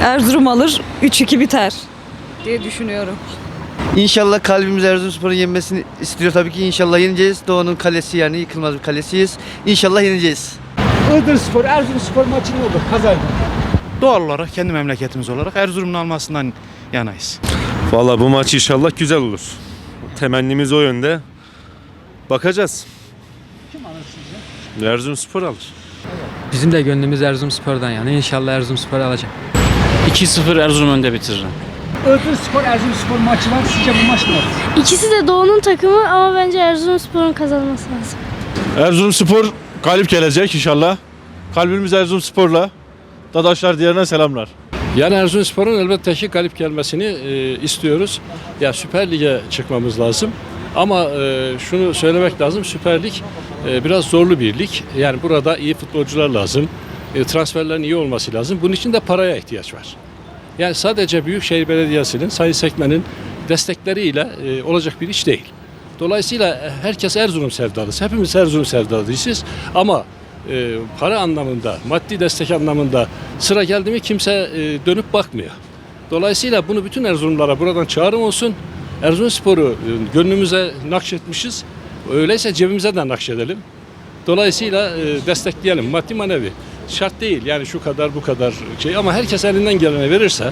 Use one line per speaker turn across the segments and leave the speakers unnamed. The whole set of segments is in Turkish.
Erzurum alır 3-2 biter diye düşünüyorum.
İnşallah kalbimiz Erzurumspor'un yenmesini istiyor tabii ki. İnşallah yeneceğiz. Doğu'nun kalesi yani yıkılmaz bir kalesiyiz. İnşallah yeneceğiz.
Iğdır Spor, Erzurum Spor maçı ne olur? Kazanır.
Doğal olarak kendi memleketimiz olarak Erzurum'un almasından yanayız.
Valla bu maç inşallah güzel olur. Temennimiz o yönde. Bakacağız.
Kim alır sizce?
Erzurumspor alır.
Bizim de gönlümüz Erzurumspor'dan yani inşallah Erzurumspor alacak.
2-0 Erzurum önde bitiririm.
Spor, Erzurum Spor maçı var. Sizce bu maç ne olur?
İkisi de Doğu'nun takımı ama bence Erzurumspor'un kazanması lazım.
Erzurumspor galip gelecek inşallah. Kalbimiz Erzurumspor'la. Dadaşlar diğerine selamlar.
Yani Erzurumspor'un elbette ki galip gelmesini e, istiyoruz. Ya Süper Lig'e çıkmamız lazım. Ama e, şunu söylemek lazım. Süper Lig biraz zorlu bir lig. Yani burada iyi futbolcular lazım. E, transferlerin iyi olması lazım. Bunun için de paraya ihtiyaç var. Yani sadece Büyükşehir Belediyesi'nin, Sayın Sekmen'in destekleriyle e, olacak bir iş değil. Dolayısıyla e, herkes Erzurum sevdalısı. Hepimiz Erzurum sevdalısıyız. Ama e, para anlamında, maddi destek anlamında sıra geldi mi kimse dönüp bakmıyor. Dolayısıyla bunu bütün Erzurumlara buradan çağrım olsun. Erzurumspor'u e, gönlümüze nakşetmişiz. Öyleyse cebimize de nakşedelim. Dolayısıyla e, destekleyelim maddi manevi. Şart değil yani şu kadar bu kadar şey ama herkes elinden geleni verirse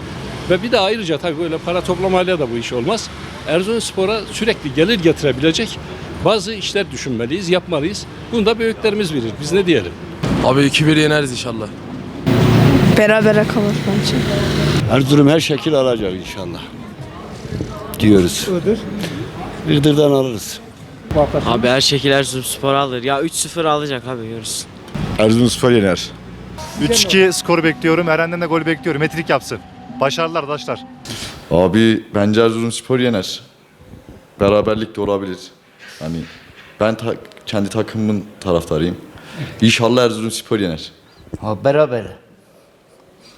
ve bir de ayrıca tabii böyle para toplamayla da bu iş olmaz. Erzurumspor'a sürekli gelir getirebilecek bazı işler düşünmeliyiz, yapmalıyız. Bunu da büyüklerimiz bilir. Biz ne diyelim?
Abi 2-1 yeneriz inşallah.
Berabere kalır bence.
Erzurum her şekil alacak inşallah. Diyoruz.
Iğdır.
Iğdır'dan alırız.
Bu hafta sonu.
Abi her şekil Erzurumspor alır. Ya 3-0 alacak abi görürsün.
Erzurumspor yener.
3-2 skoru bekliyorum. Eren'den de golü bekliyorum. Metrik yapsın. Başarılar arkadaşlar.
Abi bence Erzurumspor yener. Beraberlik de olabilir. Hani ben ta- kendi takımımın taraftarıyım. İnşallah Erzurumspor yener.
Ha, beraber.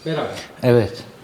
Beraber.
Evet.